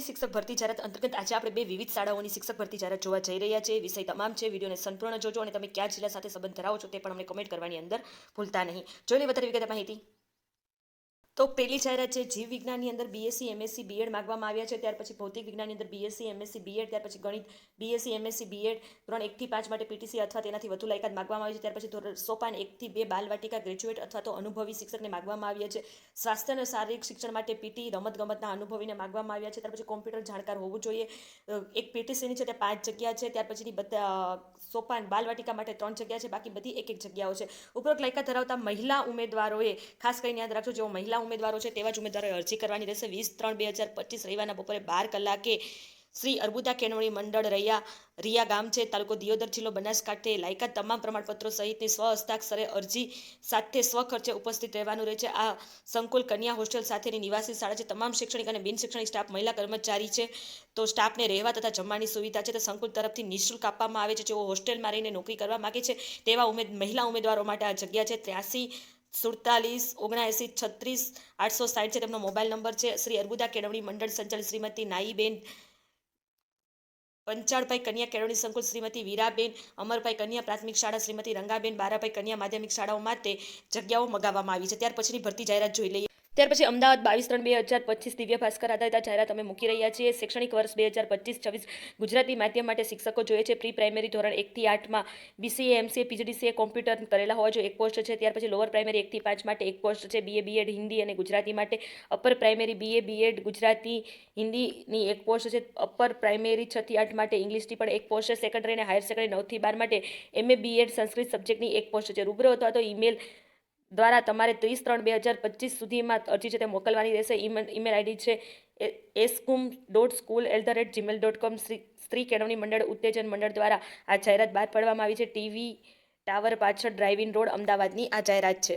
શિક્ષક ભરતી જાહેરાત અંતર્ગત આજે આપણે બે વિવિધ શાળાઓની શિક્ષક ભરતી જાહેરાત જોવા જઈ રહ્યા છે વિષય તમામ છે, વિડીયોને સંપૂર્ણ જોજો અને તમે કયા જિલ્લા સાથે સંબંધ ધરાવો છો તે પણ અમને કમેન્ટ કરવાની અંદર ભૂલતા નહીં. જોઈ લે વધારે વિગત માહિતી. તો પહેલી જાહેરાત છે, જીવ વિજ્ઞાનની અંદર બીએસસી એમએસસી બીએડ માગવામાં આવ્યા છે, ત્યાર પછી ભૌતિક વિજ્ઞાનની અંદર બીએસસી એમએસસી બીએડ ત્યાર પછી ગણિત બીએસસી એમએસસી બીએડ ધોરણ એકથી પાંચ માટે પીટીસી અથવા તેનાથી વધુ લાયકાત માંગવામાં આવી છે, ત્યાર પછી ધોરણ સોપાન એકથી બે બાલવાટિકા ગ્રેજ્યુએટ અથવા તો અનુભવી શિક્ષકને માગવામાં આવ્યા છે. સ્વાસ્થ્ય અને શારીરિક શિક્ષણ માટે પીટી રમતગમતના અનુભવીને માગવામાં આવ્યા છે, ત્યાર પછી કોમ્પ્યુટર જાણકાર હોવું જોઈએ. એક પીટીસીની છે તે પાંચ જગ્યા છે, ત્યાર પછીની બધા સોપાન બાલવાટિકા માટે ત્રણ જગ્યા છે, બાકી બધી એક એક જગ્યાઓ છે. ઉપરોક્ત લાયકાત ધરાવતા મહિલા ઉમેદવારોએ ખાસ કરીને યાદ રાખજો, જેઓ મહિલા ઉમેદવારો છે તેવા જ ઉમેદવારોએ અરજી કરવાની રહેશે. વીસ ત્રણ બે હજાર પચીસ રવિવારના બપોરે બાર કલાકે શ્રી અર્બુદા કેળવણી મંડળ રૈયા રિયા ગામ છે, તાલુકો દિયોદર જિલ્લો બનાસકાંઠે. લાયકાત તમામ પ્રમાણપત્રો સહિતની સ્વ હસ્તાક્ષરે અરજી સાથે સ્વ ખર્ચે ઉપસ્થિત રહેવાનું રહે છે. આ સંકુલ કન્યા હોસ્ટેલ સાથેની નિવાસી શાળા છે. તમામ શૈક્ષણિક અને બિન શૈક્ષણિક સ્ટાફ મહિલા કર્મચારી છે. તો સ્ટાફને રહેવા તથા જમવાની સુવિધા છે. તે સંકુલ તરફથી નિઃશુલ્ક આપવામાં આવે છે. જેઓ હોસ્ટેલમાં રહીને નોકરી કરવા માગે છે, તેવા ઉમેદ મહિલા ઉમેદવારો માટે આ જગ્યા છે. ત્ર્યાસી સુડતાલીસ ઓગણએંસી છત્રીસ, આઠસો સાઠ છે તેમનો મોબાઈલ નંબર છે. શ્રી અર્બુદા કેળવણી મંડળ સંચાલિત શ્રીમતી નાઈબેન પંચાળભાઈ કન્યા કેળવણી સંકુલ, શ્રીમતી વીરાબેન અમરભાઈ કન્યા પ્રાથમિક શાળા, શ્રીમતી રંગાબેન બારાભાઈ કન્યા માધ્યમિક શાળાઓ માટે જગ્યાઓ મગાવવામાં આવી છે. ત્યાર પછીની ભરતી જાહેરાત જોઈ લઈએ. ત્યાર પછી અમદાવાદ બાવીસ ત્રણ બે હજાર પચીસ દિવ્ય ભાસ્કર આધારિત જાહેરાત અમે મૂકી રહ્યા છીએ. શૈક્ષણિક વર્ષ બે હજાર પચીસ છવ્વીસ ગુજરાતી માધ્યમ માટે શિક્ષકો જોઈએ છે. પ્રી પ્રાઇમરી ધોરણ એકથી આઠમાં બીસીએ, એમસીએ, પીજીડીસીએ કોમ્પ્યુટર કરેલા હોવા જો એક પોસ્ટ છે. ત્યાર પછી લોઅર પ્રાઇમરી એકથી પાંચ માટે એક પોસ્ટ છે. બીએ, બીએડ હિન્દી અને ગુજરાતી માટે upper primary, BA, BEd Gujarati હિન્દીની એક પોસ્ટ છે. અપર પ્રાઇમરી છથી આઠ માટે ઇંગ્લિશની પણ એક પોસ્ટ છે. સેકન્ડરી અને હાયર સેકન્ડરી નવથી બાર માટે એમએ, બીએડ સંસ્કૃત સબ્જેક્ટની એક પોસ્ટ છે. રૂબરૂ અથવા તો ઈમેલ દ્વારા તમારે ત્રીસ ત્રણ બે હજાર પચીસ સુધીમાં અરજી છે તે મોકલવાની રહેશે. ઈમેલ ઈમેલ આઈડી છે એસકુમ dot school at the rate Gmail dot com સ્ત્રી કેળવણી મંડળ ઉત્તેજન મંડળ દ્વારા આ જાહેરાત બહાર પાડવામાં આવી છે. ટીવી ટાવર પાછળ ડ્રાઇવિંગ રોડ અમદાવાદની આ જાહેરાત છે.